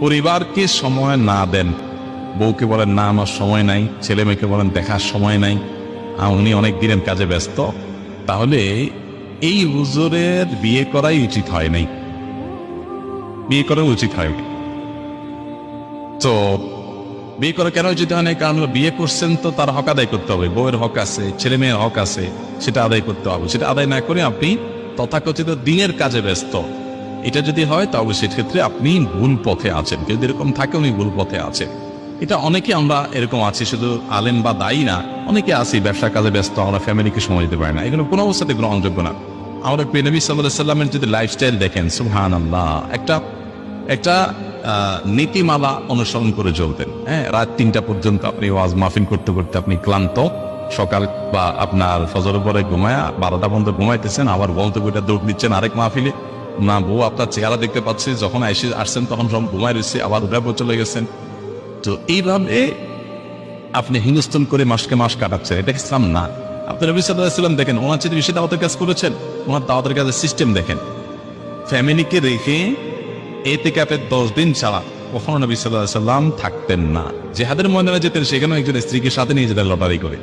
পরিবারকে সময় না দেন। বউকে বলেন, না, আমার সময় নাই। ছেলে মেয়েকে বলেন, দেখার সময় নাই। উনি অনেক দিনের কাজে ব্যস্ত। তাহলে এই হুজুরের বিয়ে করাই উচিত হয় নাই। বিয়ে করা উচিত হয়নি তো বিয়ে করা কেন উচিত হয় নাই? কারণ বিয়ে করছেন তো তার হক আদায় করতে হবে। বউয়ের হক আছে, ছেলে মেয়ের হক আছে, সেটা আদায় করতে হবে। সেটা আদায় না করে আপনি তথাকথিত দিনের কাজে ব্যস্ত। এটা যদি হয় তবে সেক্ষেত্রে আপনি ভুল পথে আছেন। যদি এরকম থাকে, উনি ভুল পথে আছেন এটা অনেকে আমরা এরকম আছি, শুধু আলেম বা দায়ী না, অনেকে আছি ব্যবসা কাজে ব্যস্ত, আমরা ফ্যামিলিকে সময় দিতে পারি না। এগুলো কোনো অবস্থাতে গ্রহণযোগ্য না। আমরা প্রিয় নবী সাল্লাহ সাল্লামের যদি লাইফস্টাইল দেখেন সুহান আল্লাহ একটা একটা নীতিমালা অনুসরণ করে চলতেন। হ্যাঁ রাত তিনটা পর্যন্ত আপনি ওয়াজ মাফিন করতে করতে আপনি ক্লান্ত, সকাল বা আপনার ফজরের পরে ঘুমায়া, বারোটা পর্যন্ত ঘুমাইতেছেন, আবার বলতে বইটা দৌড় দিচ্ছেন আরেক মাহফিলে। না, বউ আপনার চেহারা দেখতে পাচ্ছি, যখন এসে আসছেন তখন সব ঘুমায় রয়েছে, আবার উঠে পর চলে গেছেন। তো এইভাবে আপনি হিন্দুস্তান করে মাসকে মাস কাটাচ্ছেন, এটা ইসলাম? না। আপনি নবী সাল্লাম দেখেন, ওনার চেয়ে বেশি দাওয়াতের কাজ করেছেন, ওনার দাওয়াতের কাজের সিস্টেম দেখেন। ফ্যামিলিকে রেখে এতে ক্যাপের দশ দিন ছাড়া কখনো নবী সাল্লাহ সাল্লাম থাকতেন না। জেহাদের ময়দানে যেতেন, সেখানেও একজন স্ত্রীকে সাথে নিয়ে যেতেন লটারি করে।